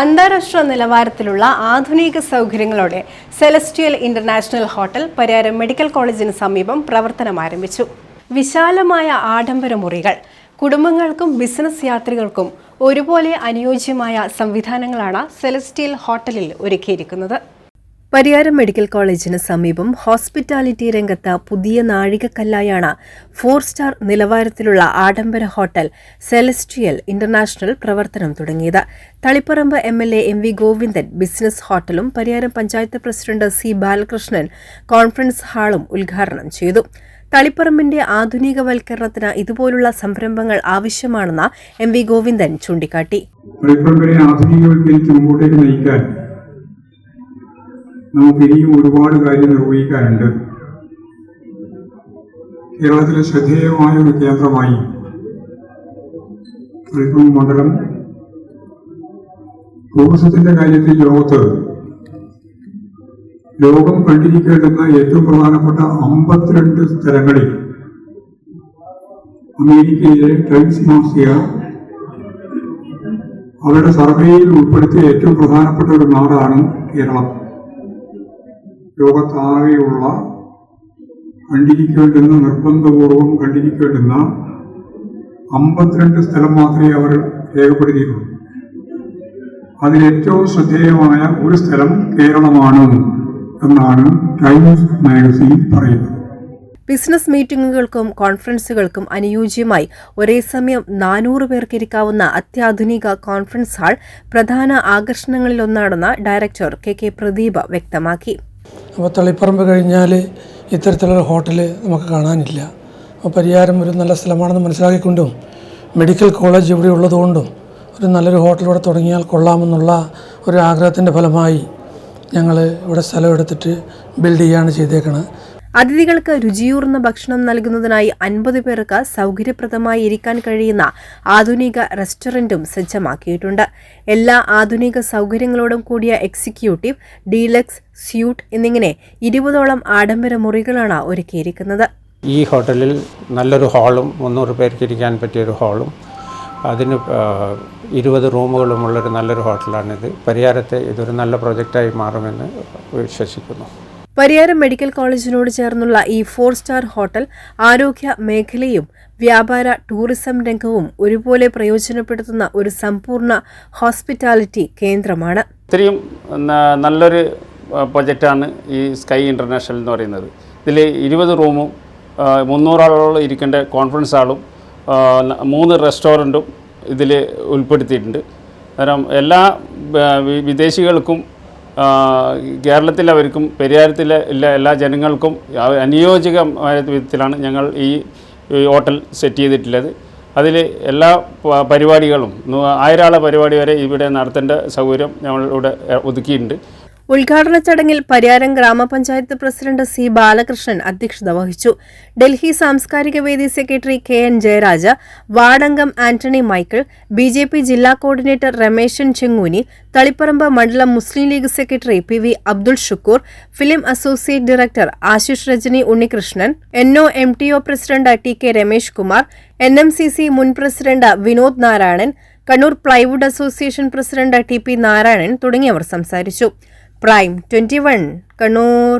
അന്താരാഷ്ട്ര നിലവാരത്തിലുള്ള ആധുനിക സൗകര്യങ്ങളോടെ celestial international hotel Pariyaram medical കോളേജിന് സമീപം പ്രവർത്തനം ആരംഭിച്ചു. വിശാലമായ ആഡംബര മുറികൾ കുടുംബങ്ങൾക്കും ബിസിനസ് യാത്രികർക്കും ഒരുപോലെ അനുയോജ്യമായ സംവിധാനങ്ങളാണ് സെലസ്റ്റിയൽ ഹോട്ടലിൽ ഒരുക്കിയിരിക്കുന്നത്. പരിയാരം മെഡിക്കൽ കോളേജിന് സമീപം ഹോസ്പിറ്റാലിറ്റി രംഗത്ത് പുതിയ നാഴികക്കല്ലായാണ് ഫോർ സ്റ്റാർ നിലവാരത്തിലുള്ള ആഡംബര ഹോട്ടൽ സെലസ്ട്രിയൽ ഇന്റർനാഷണൽ പ്രവർത്തനം തുടങ്ങിയത്. Taliparamba M L A M V Govindan business ഹോട്ടലും Pariyaram panchayat president C Balakrishnan conference ഹാളും ഉദ്ഘാടനം ചെയ്തു. തളിപ്പറമ്പിന്റെ ആധുനികവൽക്കരണത്തിന് ഇതുപോലുള്ള സംരംഭങ്ങൾ ആവശ്യമാണെന്ന് എം വി ഗോവിന്ദൻ ചൂണ്ടിക്കാട്ടി. ആധുനികവൽക്കരിച്ച് മുമ്പോട്ടേക്ക് നയിക്കാൻ നമുക്ക് ഇനിയും ഒരുപാട് കാര്യം നിർവഹിക്കാനുണ്ട്. കേരളത്തിലെ ശ്രദ്ധേയമായ ഒരു കേന്ദ്രമായി തൃക്കും മണ്ഡലം ടൂറിസത്തിന്റെ കാര്യത്തിൽ ലോകത്ത് ലോകം കണ്ടിരിക്കേണ്ടുന്ന ഏറ്റവും പ്രധാനപ്പെട്ട അമ്പത്തിരണ്ട് സ്ഥലങ്ങളിൽ അമേരിക്കയിലെ ടൈംസ് മാസിക അവരുടെ സർവേയിൽ ഉൾപ്പെടുത്തിയ ഏറ്റവും പ്രധാനപ്പെട്ട ഒരു നാടാണ് കേരളം. ലോകത്താകെയുള്ള കണ്ടിരിക്കേണ്ടുന്ന നിർബന്ധപൂർവം കണ്ടിരിക്കേണ്ടുന്ന അമ്പത്തിരണ്ട് സ്ഥലം മാത്രമേ അവർ രേഖപ്പെടുത്തിയിട്ടുള്ളൂ. അതിലേറ്റവും ശ്രദ്ധേയമായ ഒരു സ്ഥലം കേരളമാണ് എന്നാണ് ടൈംസ് മാഗസിൻ പറയുന്നത്. ബിസിനസ് മീറ്റിംഗുകൾക്കും കോൺഫറൻസുകൾക്കും അനുയോജ്യമായി ഒരേ സമയം നാനൂറ് പേർക്കിരിക്കാവുന്ന അത്യാധുനിക കോൺഫറൻസ് ഹാൾ പ്രധാന ആകർഷണങ്ങളിലൊന്നാണെന്ന് ഡയറക്ടർ കെ കെ പ്രദീപ് വ്യക്തമാക്കി. അപ്പോൾ തളിപ്പറമ്പ് കഴിഞ്ഞാൽ ഇത്തരത്തിലുള്ള ഹോട്ടൽ നമുക്ക് കാണാനില്ല. അപ്പോൾ പരിയാരം ഒരു നല്ല സ്ഥലമാണെന്ന് മനസ്സിലാക്കിക്കൊണ്ടും മെഡിക്കൽ കോളേജ് ഇവിടെ ഉള്ളതുകൊണ്ടും ഒരു നല്ലൊരു ഹോട്ടൽ ഇവിടെ തുടങ്ങിയാൽ കൊള്ളാമെന്നുള്ള ഒരു ആഗ്രഹത്തിന്റെ ഫലമായി ഞങ്ങൾ ഇവിടെ സ്ഥലം എടുത്തിട്ട് ബിൽഡ് ചെയ്യുകയാണ് ചെയ്തേക്കണത് അതിഥികൾക്ക് രുചിയൂർന്ന ഭക്ഷണം നൽകുന്നതിനായി അൻപത് പേർക്ക് സൗകര്യപ്രദമായി ഇരിക്കാൻ കഴിയുന്ന ആധുനിക റെസ്റ്റോറന്റും സജ്ജമാക്കിയിട്ടുണ്ട്. എല്ലാ ആധുനിക സൗകര്യങ്ങളോടും കൂടിയ എക്സിക്യൂട്ടീവ് ഡീലക്സ് സ്യൂട്ട് എന്നിങ്ങനെ ഇരുപതോളം ആഡംബര മുറികളാണ് ഒരുക്കിയിരിക്കുന്നത്. ഈ ഹോട്ടലിൽ നല്ലൊരു ഹാളും മുന്നൂറ് പേർക്ക് ഇരിക്കാൻ പറ്റിയൊരു ഹാളും അതിന് ഇരുപത് റൂമുകളുമുള്ളൊരു നല്ലൊരു ഹോട്ടലാണിത്. പരിയാരത്തെ ഇതൊരു നല്ല പ്രൊജക്റ്റായി മാറുമെന്ന് വിശ്വസിക്കുന്നു. പരിയാരം മെഡിക്കൽ കോളേജിനോട് ചേർന്നുള്ള ഈ ഫോർ സ്റ്റാർ ഹോട്ടൽ ആരോഗ്യ മേഖലയും വ്യാപാര ടൂറിസം രംഗവും ഒരുപോലെ പ്രയോജനപ്പെടുത്തുന്ന ഒരു സമ്പൂർണ ഹോസ്പിറ്റാലിറ്റി കേന്ദ്രമാണ്. ഇത്രയും നല്ലൊരു പ്രൊജക്റ്റാണ് ഈ സ്കൈ ഇന്റർനാഷണൽ എന്ന് പറയുന്നത്. ഇതിൽ ഇരുപത് റൂമും മുന്നൂറാളോളം ഇരിക്കേണ്ട കോൺഫറൻസ് ഹാളും മൂന്ന് റെസ്റ്റോറന്റും ഇതിൽ ഉൾപ്പെടുത്തിയിട്ടുണ്ട്. കാരണം എല്ലാ വിദേശികൾക്കും ആ, കേരളത്തിലവർക്കും പെരിയാരത്തിലെ എല്ലാ എല്ലാ ജനങ്ങൾക്കും അനുയോജ്യമായ വിധത്തിലാണ് ഞങ്ങൾ ഈ ഹോട്ടൽ സെറ്റ് ചെയ്തിട്ടുള്ളത്. അതിൽ എല്ലാ പരിപാടികളും ആയിരാളെ പരിപാടി വരെ ഇവിടെ നടത്തേണ്ട സൗകര്യം ഞങ്ങൾ ഇവിടെ ഒതുക്കിയിട്ടുണ്ട്. ഉദ്ഘാടന ചടങ്ങിൽ പരിയാരം ഗ്രാമപഞ്ചായത്ത് പ്രസിഡന്റ് സി ബാലകൃഷ്ണൻ അധ്യക്ഷത വഹിച്ചു. ഡൽഹി സാംസ്കാരിക വേദി secretary K N Jayaraja വാർഡംഗം Antony Michael B J P ജില്ലാ കോർഡിനേറ്റർ രമേശൻ ചെങ്ങൂനി തളിപ്പറമ്പ് മണ്ഡലം Muslim League secretary P V Abdul Shukkur film associate director Ashish Rajani Unnikrishnan N O M T O president T K Ramesh Kumar N M C C മുൻ president Vinod Narayanan Kannur plywood association president T P Narayanan തുടങ്ങിയവർ സംസാരിച്ചു. Prime twenty one Kannur